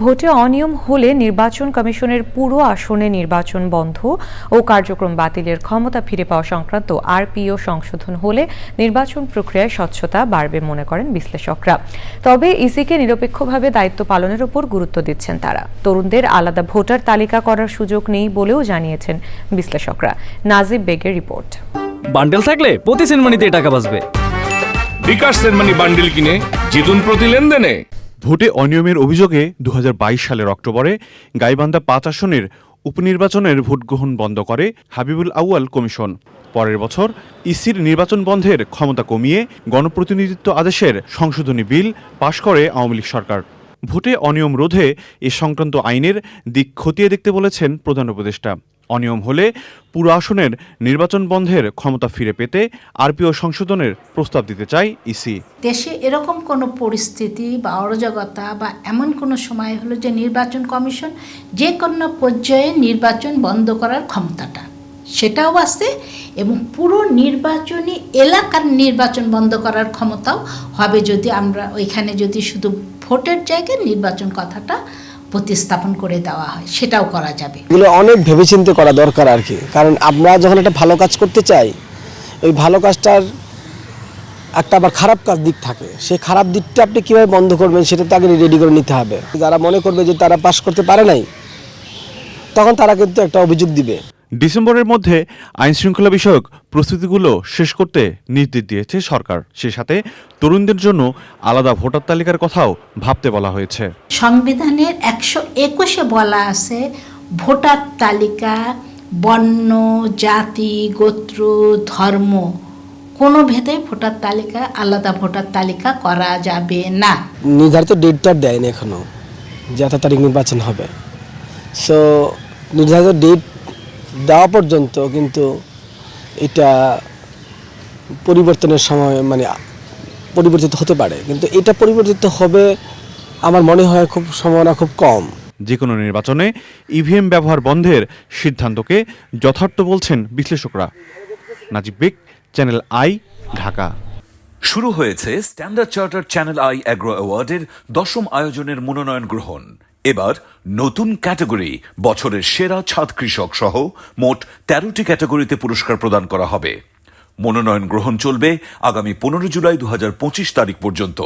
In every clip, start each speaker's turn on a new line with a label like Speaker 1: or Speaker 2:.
Speaker 1: ভোটে অনিয়ম হলে নির্বাচন কমিশনের পুরো আসনে নির্বাচন বন্ধ ও কার্যক্রম বাতিলের ক্ষমতা ফিরে পাওয়া সংক্রান্ত আরপিও সংশোধন হলে নির্বাচন প্রক্রিয়ায় স্বচ্ছতা বাড়বে মনে করেন বিশ্লেষকরা। তবে ইসিকে নিরপেক্ষভাবে দায়িত্ব পালনের উপর গুরুত্ব দিচ্ছেন তারা। তরুণদের আলাদা ভোটার তালিকা করার সুযোগ নেই বলেও জানিয়েছেন বিশ্লেষকরা। নাজিব বেগের রিপোর্ট।
Speaker 2: বান্ডেল থাকলে প্রতি সিনেমানিতে টাকা বাঁচবে।
Speaker 3: বিকাশ সেনমানি বান্ডিল কিনে জিতুন প্রতি লেনদেনে।
Speaker 4: ভোটে অনিয়মের অভিযোগে দু হাজার বাইশ সালের অক্টোবরে গাইবান্ধা পাঁচ আসনের উপনির্বাচনের ভোট গ্রহণ বন্ধ করে হাবিবুল আউয়াল কমিশন। পরের বছর ইসির নির্বাচন বন্ধের ক্ষমতা কমিয়ে গণপ্রতিনিধিত্ব আদেশের সংশোধনী বিল পাশ করে আওয়ামী লীগ সরকার। ভোটে অনিয়ম রোধে এ সংক্রান্ত আইনের দিক খতিয়ে দেখতে বলেছেন প্রধান উপদেষ্টা। অনিয়ম হলে পুরো আসনের নির্বাচন বন্ধের ক্ষমতা ফিরে পেতে আরপিও সংশোধনের প্রস্তাব দিতে চায় ইসি।
Speaker 5: দেশে এরকম কোনো পরিস্থিতি বা অরাজকতা বা এমন কোনো সময় হলো যে নির্বাচন কমিশন যে কোনো পর্যায়ে নির্বাচন বন্ধ করার ক্ষমতাটা, সেটাও আছে এবং পুরো নির্বাচনী এলাকার নির্বাচন বন্ধ করার ক্ষমতাও হবে যদি আমরা ওইখানে যদি শুধু ভোটের জায়গায় নির্বাচন কথাটা প্রতিস্থাপন করে দেওয়া হয়, সেটাও করা যাবে।
Speaker 6: এগুলো অনেক ভেবেচিন্তে করা দরকার আর কি। কারণ আমরা যখন একটা ভালো কাজ করতে চাই, ওই ভালো কাজটার একটা আবার খারাপ কাজ দিক থাকে। সেই খারাপ দিকটা আপনি কীভাবে বন্ধ করবেন, সেটা তো আগে রেডি করে নিতে হবে। যারা মনে করবে যে তারা পাশ করতে পারে নাই, তখন তারা কিন্তু একটা অভিযোগ দিবে।
Speaker 4: ডিসেম্বরের মধ্যে আইন শৃঙ্খলা বিষয়ক প্রস্তুতিগুলো শেষ করতে নির্দেশ দিয়েছে সরকার। সে সাথে তরুণদের জন্য আলাদা ভোটার তালিকার কথাও ভাবতে বলা হয়েছে।
Speaker 5: সংবিধানের একশো একুশে বলা আছে ভোটার তালিকা বর্ণ জাতি গোত্র ধর্ম কোনো ভেদে ভোটার তালিকা আলাদা ভোটার তালিকা করা যাবে না।
Speaker 6: নির্ধারিত ডেটটা দেয়নি এখনও যে এত তারিখ নির্বাচন হবে। সো নির্ধারিত ডেট দেওয়া পর্যন্ত কিন্তু এটা পরিবর্তনের সময় মানে পরিবর্তিত হতে পারে। কিন্তু এটা পরিবর্তিত হবে আমার মনে হয় খুব সম্ভাবনা খুব কম।
Speaker 4: যে কোনো নির্বাচনে ইভিএম ব্যবহার বন্ধের সিদ্ধান্তকে যথার্থ বলছেন বিশ্লেষকরা। Najib Baig Channel I Dhaka.
Speaker 7: শুরু হয়েছে Standard Charter Channel I agro অ্যাওয়ার্ডের দশম আয়োজনের মনোনয়ন গ্রহণ। এবার নতুন ক্যাটাগরি, বছরের সেরা ছাদ কৃষক সহ মোট তেরোটি ক্যাটাগরিতে পুরস্কার প্রদান করা হবে। মনোনয়ন গ্রহণ চলবে আগামী পনেরো জুলাই দু হাজার পঁচিশ তারিখ পর্যন্ত।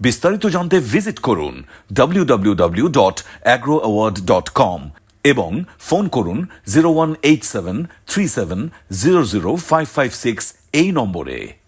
Speaker 7: বিস্তারিত জানতে ভিজিট করুন www.agroaward.com dot agro award dot com এবং ফোন করুন zero one eight seven three seven zero zero five five six এই নম্বরে।